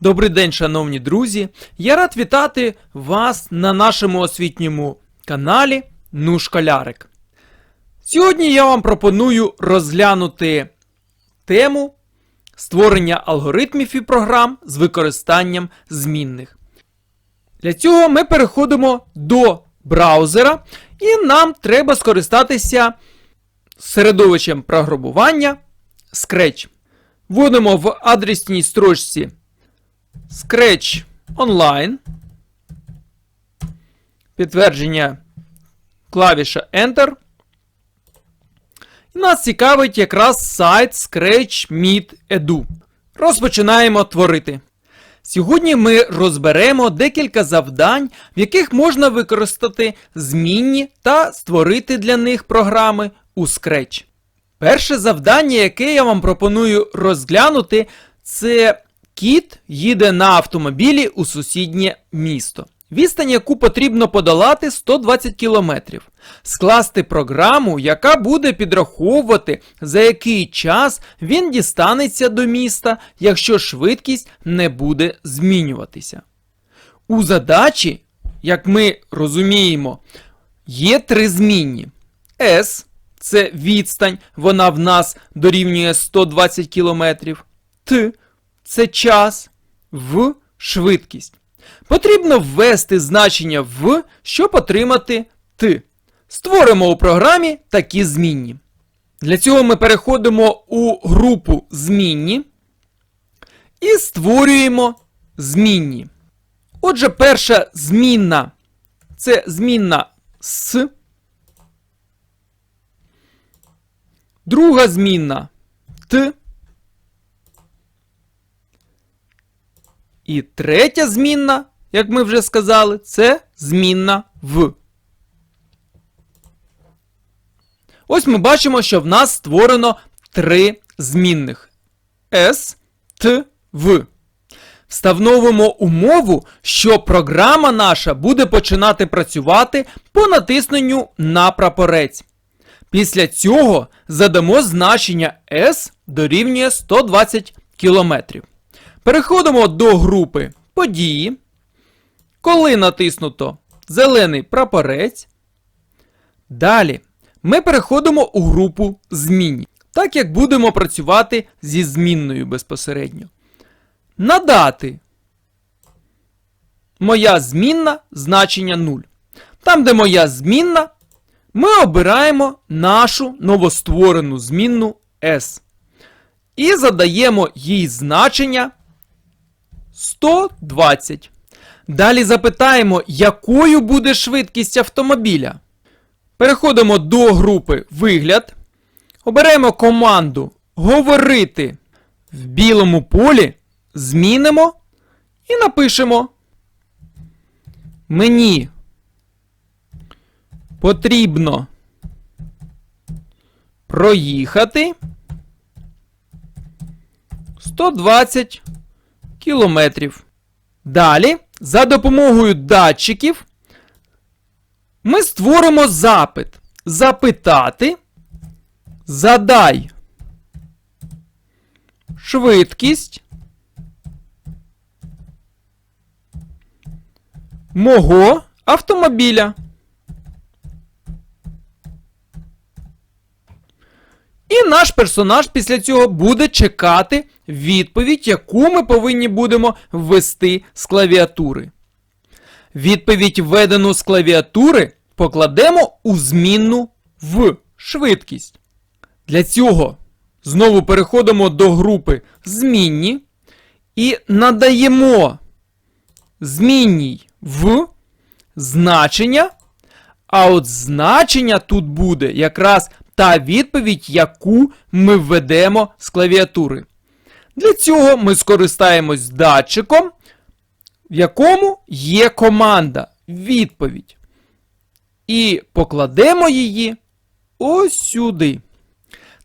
Добрий день, шановні друзі! Я рад вітати вас на нашому освітньому каналі Ну Школярик. Сьогодні я вам пропоную розглянути тему створення алгоритмів і програм з використанням змінних. Для цього ми переходимо до браузера, і нам треба скористатися середовищем програмування Scratch. Вводимо в адресній строчці Scratch Online. Підтвердження клавіша Enter. І нас цікавить якраз сайт Scratch Meet Edu. Розпочинаємо творити. Сьогодні ми розберемо декілька завдань, в яких можна використати змінні та створити для них програми у Scratch. Перше завдання, яке я вам пропоную розглянути, це кіт їде на автомобілі у сусіднє місто. Відстань, яку потрібно подолати 120 км. Скласти програму, яка буде підраховувати, за який час він дістанеться до міста, якщо швидкість не буде змінюватися. У задачі, як ми розуміємо, є три змінні. S це відстань, вона в нас дорівнює 120 км. Т це час, В швидкість. Потрібно ввести значення в, щоб отримати Т. Створимо у програмі такі змінні. Для цього ми переходимо у групу змінні і створюємо змінні. Отже, перша змінна це змінна С. Друга змінна Т. І третя змінна, як ми вже сказали, це змінна в. Ось ми бачимо, що в нас створено три змінних S, T, V. Встановимо умову, що програма наша буде починати працювати по натисненню на прапорець. Після цього задамо значення S дорівнює 120 км. Переходимо до групи події. Коли натиснуто зелений прапорець. Далі ми переходимо у групу змінні, так як будемо працювати зі змінною безпосередньо. Надати моя змінна значення 0. Там, де моя змінна, ми обираємо нашу новостворену змінну S. І задаємо їй значення 120. Далі запитаємо, якою буде швидкість автомобіля. Переходимо до групи Вигляд. Оберемо команду Говорити в білому полі. Змінимо і напишемо. Мені потрібно проїхати 120 кілометрів. Далі, за допомогою датчиків, ми створимо запит. Запитати. Задай швидкість мого автомобіля. І наш персонаж після цього буде чекати відповідь, яку ми повинні будемо ввести з клавіатури. Відповідь, введену з клавіатури, покладемо у змінну в швидкість. Для цього знову переходимо до групи Змінні і надаємо змінній в значення. А от значення тут буде якраз та відповідь, яку ми введемо з клавіатури. Для цього ми скористаємось датчиком, в якому є команда відповідь. І покладемо її ось сюди.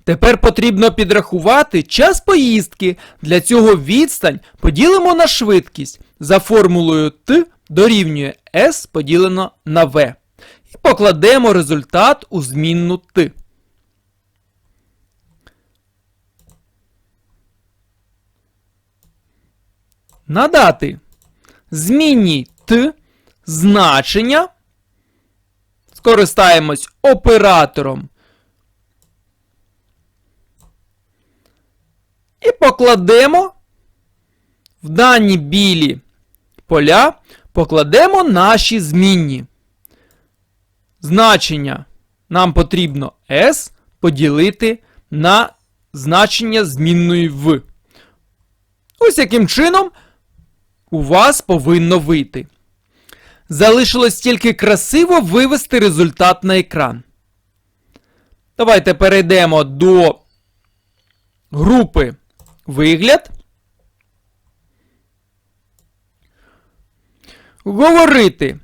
Тепер потрібно підрахувати час поїздки. Для цього відстань поділимо на швидкість за формулою Т дорівнює S поділено на V. І покладемо результат у змінну Т. надати змінній Т значення. Скористаємось оператором. І покладемо в дані білі поля, покладемо наші змінні. Значення нам потрібно S поділити на значення змінної В. Ось яким чином у вас повинно вийти. Залишилось тільки красиво вивести результат на екран. Давайте перейдемо до групи вигляд. Говорити.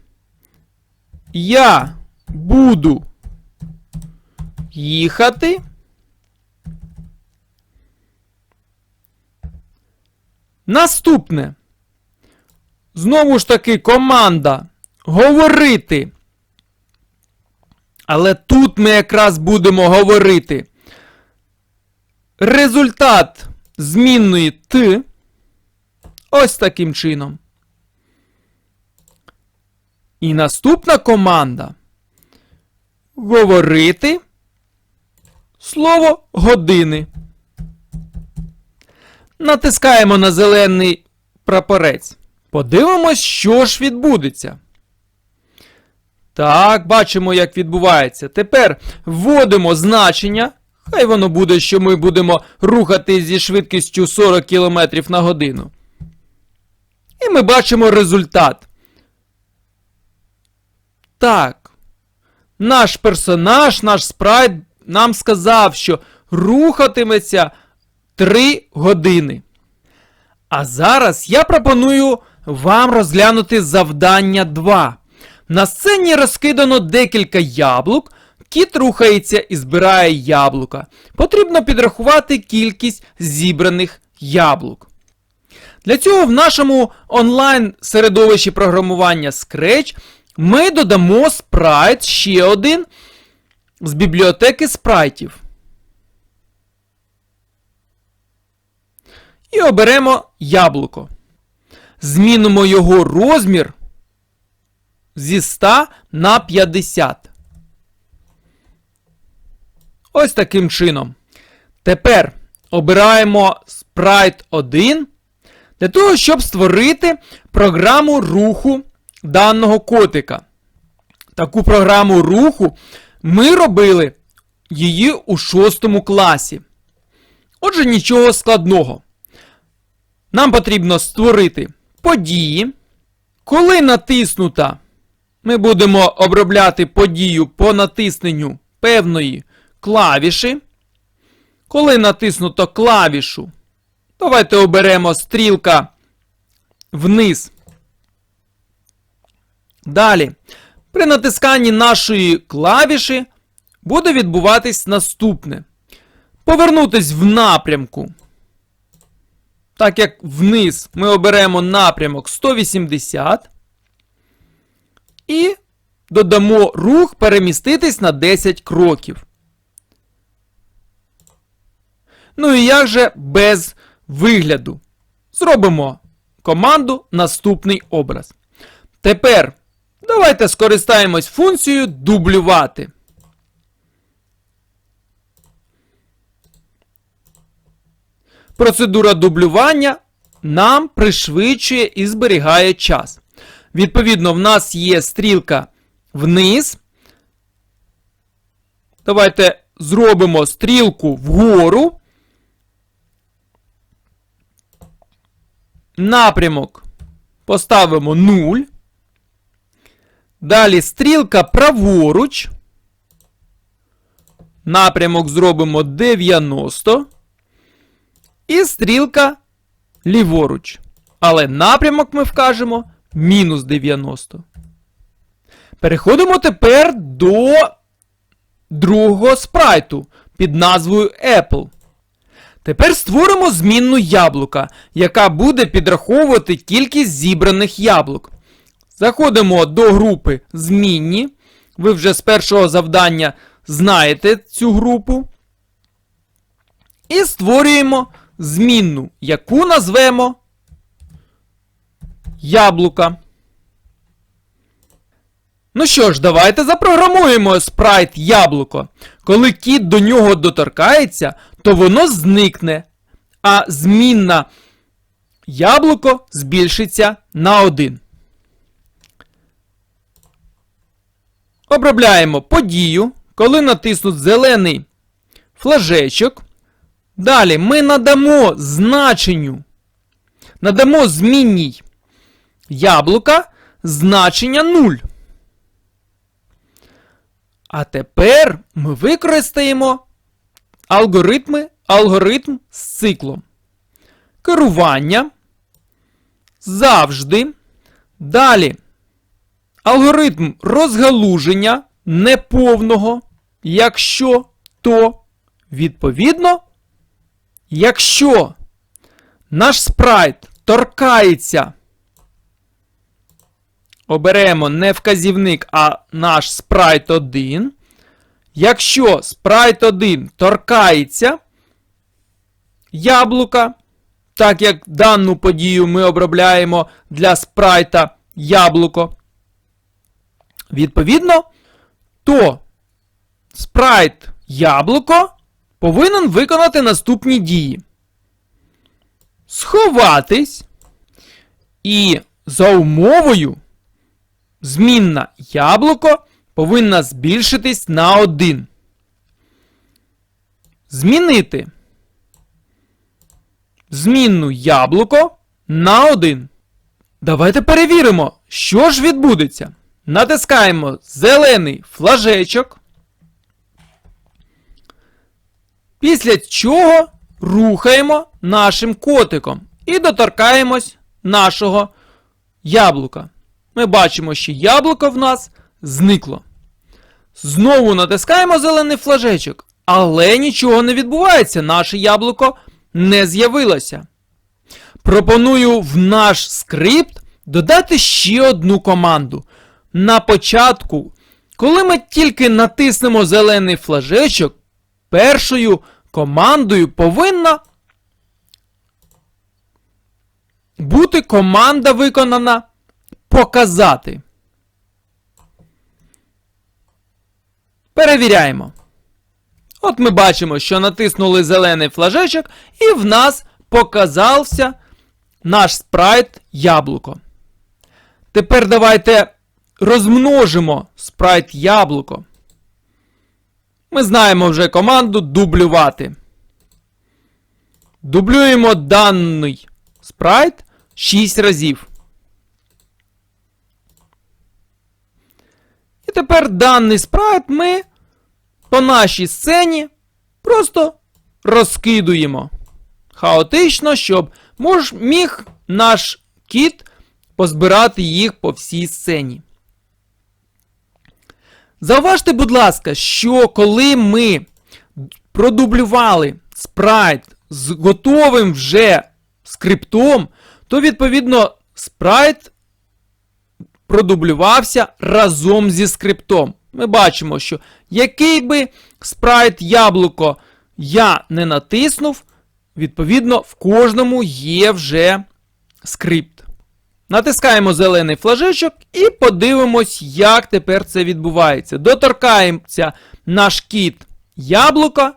Я буду їхати. Наступне. Знову ж таки, команда говорити. Але тут ми якраз будемо говорити. Результат змінної Т. Ось таким чином. І наступна команда. Говорити. Слово години. Натискаємо на зелений прапорець. Подивимось, що ж відбудеться. Так, бачимо, як відбувається. Тепер вводимо значення. Хай воно буде, що ми будемо рухати зі швидкістю 40 км на годину. І ми бачимо результат. Так. Наш персонаж, наш спрайт нам сказав, що рухатиметься 3 години. А зараз я пропоную вам розглянути завдання 2. На сцені розкидано декілька яблук. Кіт рухається і збирає яблука. Потрібно підрахувати кількість зібраних яблук. Для цього в нашому онлайн середовищі програмування Scratch ми додамо спрайт ще один з бібліотеки спрайтів. І оберемо яблуко. Змінимо його розмір зі 100 на 50. Ось таким чином. Тепер обираємо Sprite 1 для того, щоб створити програму руху даного котика. Таку програму руху ми робили її у 6 класі. Отже, нічого складного. Нам потрібно створити події. Коли натиснута, ми будемо обробляти подію по натисненню певної клавіші. Коли натиснуто клавішу, давайте оберемо стрілка вниз. Далі, при натисканні нашої клавіші буде відбуватись наступне. Повернутись в напрямку. Так як вниз ми оберемо напрямок 180. І додамо рух переміститись на 10 кроків. Ну і як же без вигляду? Зробимо команду наступний образ. Тепер давайте скористаємось функцією дублювати. Процедура дублювання нам пришвидшує і зберігає час. Відповідно, в нас є стрілка вниз. Давайте зробимо стрілку вгору. Напрямок поставимо 0. Далі стрілка праворуч. Напрямок зробимо 90. І стрілка ліворуч. Але напрямок ми вкажемо мінус 90. Переходимо тепер до другого спрайту під назвою Apple. Тепер створимо змінну яблука, яка буде підраховувати кількість зібраних яблук. Заходимо до групи Змінні. Ви вже з першого завдання знаєте цю групу. І створюємо змінну, яку назвемо яблука. Ну що ж, давайте запрограмуємо спрайт яблуко. Коли кіт до нього доторкається, то воно зникне, а змінна яблуко збільшиться на 1. Обробляємо подію, коли натиснуть зелений флажечок. Далі ми надамо значенню, надамо змінній яблука значення 0. А тепер ми використаємо алгоритми, алгоритм з циклом. Керування. Завжди. Далі. Алгоритм розгалуження неповного. Якщо то, відповідно, якщо наш спрайт торкається, оберемо не вказівник, а наш спрайт 1. Якщо спрайт 1 торкається яблука, так як дану подію ми обробляємо для спрайта яблуко, відповідно, то спрайт яблуко повинен виконати наступні дії. Сховатись і за умовою змінна яблуко повинна збільшитись на 1. Змінити змінну яблуко на 1. Давайте перевіримо, що ж відбудеться. Натискаємо зелений флажечок. Після чого рухаємо нашим котиком і доторкаємось нашого яблука. Ми бачимо, що яблуко в нас зникло. Знову натискаємо зелений флажечок, але нічого не відбувається, наше яблуко не з'явилося. Пропоную в наш скрипт додати ще одну команду. На початку, коли ми тільки натиснемо зелений флажечок, першою командою повинна бути команда виконана показати. Перевіряємо. От ми бачимо, що натиснули зелений флажечок, і в нас показався наш спрайт яблуко. Тепер давайте розмножимо спрайт яблуко. Ми знаємо вже команду дублювати. Дублюємо даний спрайт 6 разів. І тепер даний спрайт ми по нашій сцені просто розкидуємо. Хаотично, щоб міг наш кіт позбирати їх по всій сцені. Зауважте, будь ласка, що коли ми продублювали спрайт з готовим вже скриптом, то відповідно спрайт продублювався разом зі скриптом. Ми бачимо, що який би спрайт яблуко я не натиснув, відповідно, в кожному є вже скрипт. Натискаємо зелений флажечок і подивимось, як тепер це відбувається. Доторкаємося наш кіт яблука.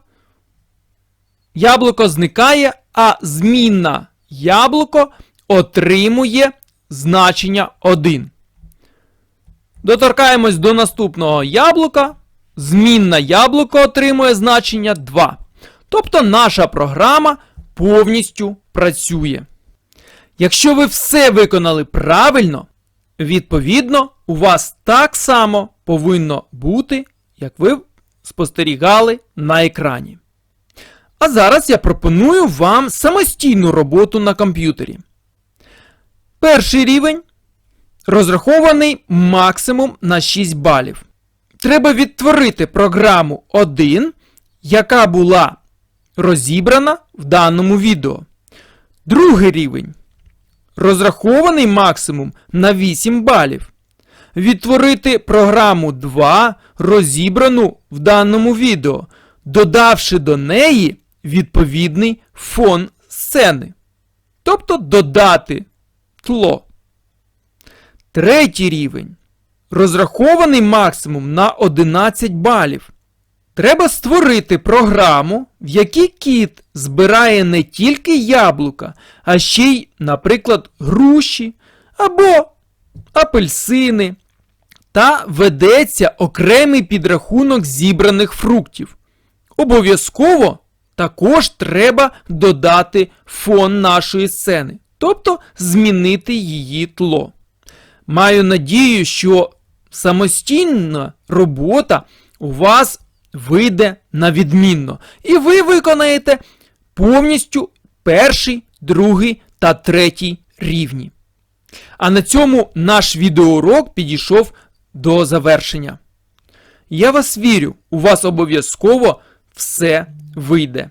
Яблуко зникає, а змінна яблуко отримує значення 1. Доторкаємось до наступного яблука. Змінна яблуко отримує значення 2. Тобто наша програма повністю працює. Якщо ви все виконали правильно, відповідно, у вас так само повинно бути, як ви спостерігали на екрані. А зараз я пропоную вам самостійну роботу на комп'ютері. Перший рівень розрахований максимум на 6 балів. Треба відтворити програму 1, яка була розібрана в даному відео. Другий рівень розрахований максимум на 8 балів. Відтворити програму 2, розібрану в даному відео, додавши до неї відповідний фон сцени. Тобто додати тло. Третій рівень. Розрахований максимум на 11 балів. Треба створити програму, в якій кіт збирає не тільки яблука, а ще й, наприклад, груші або апельсини. Та ведеться окремий підрахунок зібраних фруктів. Обов'язково також треба додати фон нашої сцени, тобто змінити її тло. Маю надію, що самостійна робота у вас вийде на відмінно, і ви виконаєте повністю перший, другий та третій рівні. А на цьому наш відеоурок підійшов до завершення. Я вас вірю, у вас обов'язково все вийде.